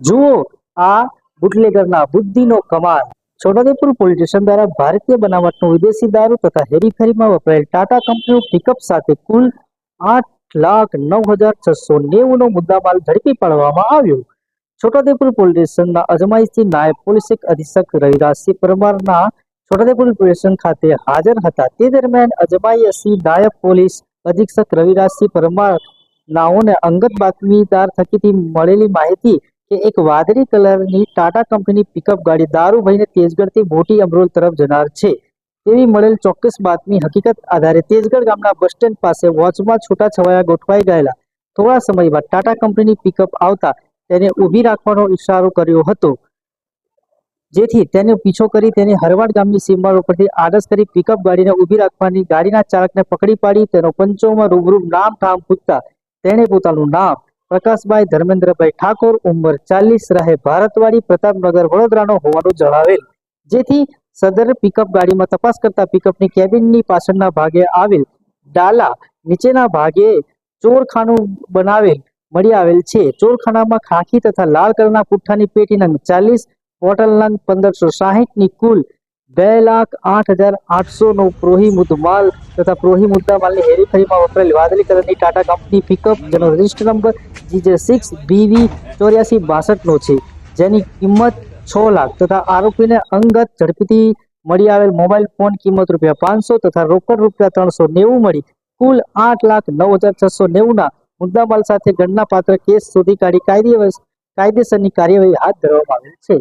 જુઓ, આ બુટલેગરના બુદ્ધિનો કમાલ. છોટાદેપુર પોલીસ સ્ટેશન દ્વારા ભારતીય બનાવટનો વિદેશી દારૂ તથા હેરીફેરીમાં વપરાયેલ ટાટા કંપનીનું પિકઅપ સાથે કુલ આઠ લાખ નવ હજાર છસો નેવું નો મુદ્દામાલ ઝડપી પાડવામાં આવ્યો. છોટાદેપુર પોલીસ સ્ટેશનના અજમાઈશથી નાયબ પોલીસ અધિક્ષક રવિરાજસિંહ પરમારના છોટાદેપુર પોલીસ સ્ટેશન ખાતે હાજર હતા. તે દરમિયાન અજમાઈશી નાયબ પોલીસ અધિક્ષક રવિરાજસિંહ પરમાર નાઓને અંગત બાતમીદાર થકીથી મળેલી માહિતી કે એક વાદળી કલરની ટાટા કંપનીની પિકઅપ ગાડી દારૂ ભરીને તેજગઢથી મોટી અમરોલ તરફ જનાર છે. તેવી મળેલ ચોક્કસ બાતમી હકીકત આધારે તેજગઢ ગામના બસ સ્ટેન્ડ પાસે વોચમાં છૂટા છવાયા ગોઠવાઈ ગયેલા થોડા સમય બાદ ટાટા કંપનીની પિકઅપ આવતા તેને ઊભી રાખવાનો ઇશારો કર્યો હતો. જેથી તેનો પીછો કરી તેને હરવાડ ગામની સીમા ઉપરથી આડસ કરી પિકઅપ ગાડીને ઊભી રાખવાની ગાડીના ચાલકને પકડી પાડી તેનો પંચોમાં રૂબરૂ નામ ઠામ પૂછતા તેણે પોતાનું નામ પ્રકાશભાઈ ધર્મેન્દ્રભાઈ ઠાકોર ઉંમર ચાલીસ રહે ભારતવાડી પ્રતાપનગર વડોદરાનો હોવાનું જણાવેલ. જેથી સદર પિકઅપ ગાડીમાં તપાસ કરતા પિકઅપની કેબિનની પાછળના ભાગે આવેલ ડાલા નીચેના ભાગે ચોરખાનું બનાવેલ મળી આવેલ છે. ચોરખાનામાં ખાખી તથા લાલ કલરના પુઠ્ઠાની નંગ ચાલીસ બોટલ નંગ પંદરસો સાહીઠની કુલ બે લાખ આઠ હજાર આઠસો નો પ્રોહી મુદ્દામાલ તથા પ્રોહી મુદ્દામાલની હેરીફેરીમાં વપરાયેલ વાદળી કલરની ટાટા કંપની પિકઅપ, જેનો register number GJ six BV ચોર્યાસી બાસઠનો છે, જેની કિંમત છ લાખ તથા આરોપીને અંગત ઝડપીથી મળી આવેલ મોબાઈલ ફોન કિંમત રૂપિયા પાંચસો તથા રોકડ રૂપિયા ત્રણસો નેવું મળી. કુલ આઠ લાખ નવ હજાર છસો નેવુંના મુદ્દામાલ સાથે ગણના પાત્ર કેસ શોધી કાઢી કાયદે કાયદેસરની કાર્યવાહી હાથ ધરવામાં આવેલ છે.